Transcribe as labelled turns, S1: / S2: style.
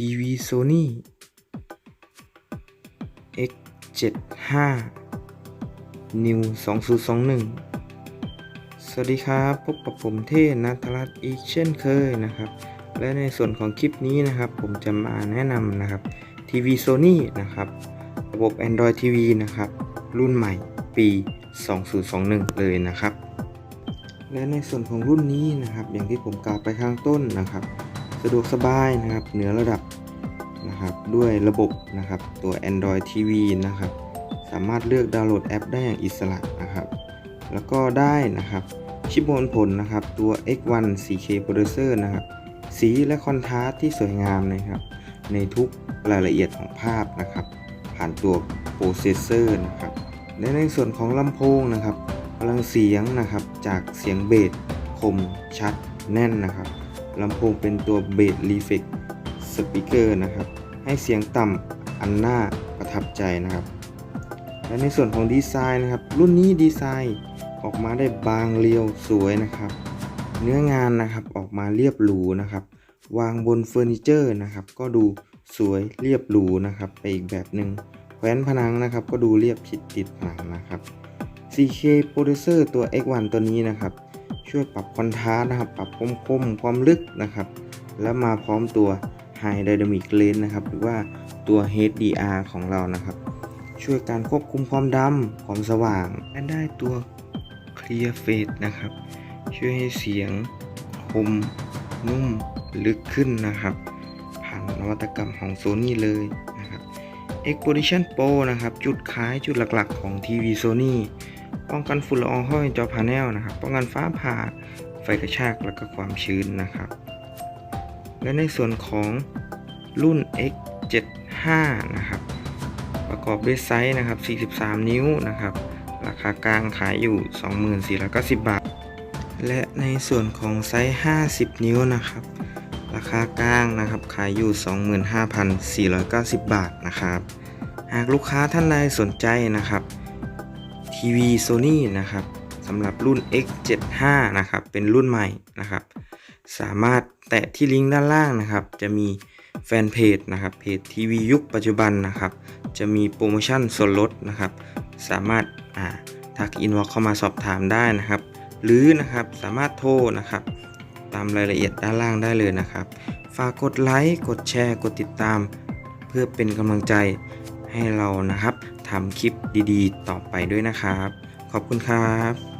S1: ทีวีโซนี่ X75 New 2021 สวัสดีครับ พบกับผมเท่นัทรัตน์อีกเช่นเคยนะครับ และในส่วนของคลิปนี้นะครับ ผมจะมาแนะนำนะครับทีวีโซนี่นะครับ ระบบ Android TV นะครับ รุ่นใหม่ปี 2021 เลยนะครับ และในส่วนของรุ่นนี้นะครับ อย่างที่ผมกล่าวไปข้างต้นนะครับ สะดวกสบายนะครับเหนือระดับนะครับด้วยระบบนะครับตัว Android TV นะครับสามารถเลือกดาวน์โหลดแอปได้อย่างอิสระนะครับแล้วก็ได้นะครับชิปมวลผลนะครับตัว X1 4K Processor นะครับสีและคอนทราสต์ที่สวยงามนะครับในทุกรายละเอียดของภาพนะครับผ่านตัวโปรเซสเซอร์นะครับและในส่วนของลำโพงนะครับพลังเสียงนะครับจากเสียงเบสคมชัดแน่นนะครับ ลำโพงเป็นตัวเบสรีเฟกสปีกเกอร์นะครับ ให้เสียงต่ำอันน่าประทับใจนะครับ และในส่วนของดีไซน์นะครับ รุ่นนี้ดีไซน์ออกมาได้บางเรียวสวยนะครับ เนื้องานนะครับออกมาเรียบหรูนะครับ วางบนเฟอร์นิเจอร์นะครับ ก็ดูสวยเรียบหรูนะครับ ไปอีกแบบหนึ่งแขวนผนังนะครับ ก็ดูเรียบชิดติดผนังนะครับ 4K Processor ตัว X1 ตัวนี้นะครับ ช่วยปรับคอนทราสต์นะครับ ปรับคมคมความลึกนะครับ แล้วมาพร้อมตัว High Dynamic Range นะครับ หรือว่าตัว HDR ของเรานะครับ ช่วยการควบคุมความดำความสว่าง และได้ตัว Clear Fade นะครับ ช่วยให้เสียงคมนุ่มลึกขึ้นนะครับ ผ่านนวัตกรรมของ Sony เลยนะครับ Exposition Pro นะครับ จุดขายจุดหลักๆ ของทีวี Sony ป้องกันฝุ่นละอองห้อยจอพาเนลนะครับ ป้องกันฟ้าผ่า ไฟกระชากและก็ความชื้นนะครับ และในส่วนของรุ่น X75 นะครับ ประกอบด้วยไซส์นะครับ 43 นิ้วนะครับ ราคากลางขายอยู่ 2490 บาท และในส่วนของไซส์ 50 นิ้วนะครับ ราคากลางนะครับ ขายอยู่ 25,490 บาทนะครับ หากลูกค้าท่านใดสนใจนะครับ ทีวี Sony นะครับสำหรับรุ่น X75 นะครับ เป็นรุ่นใหม่นะครับ สามารถแตะที่ลิงก์ด้านล่างนะครับ จะมีแฟนเพจนะครับ เพจทีวียุคปัจจุบันนะครับ จะมีโปรโมชั่นส่วนลดนะครับ สามารถอ่าทักอินบ็อกเข้ามาสอบถามได้นะครับ หรือนะครับสามารถโทรนะครับ ตามรายละเอียดด้านล่างได้เลยนะครับ ฝากกดไลค์ กดแชร์ กดติดตาม เพื่อเป็นกำลังใจ ให้เรานะครับทำคลิปดีๆ ต่อไปด้วยนะครับ ขอบคุณครับ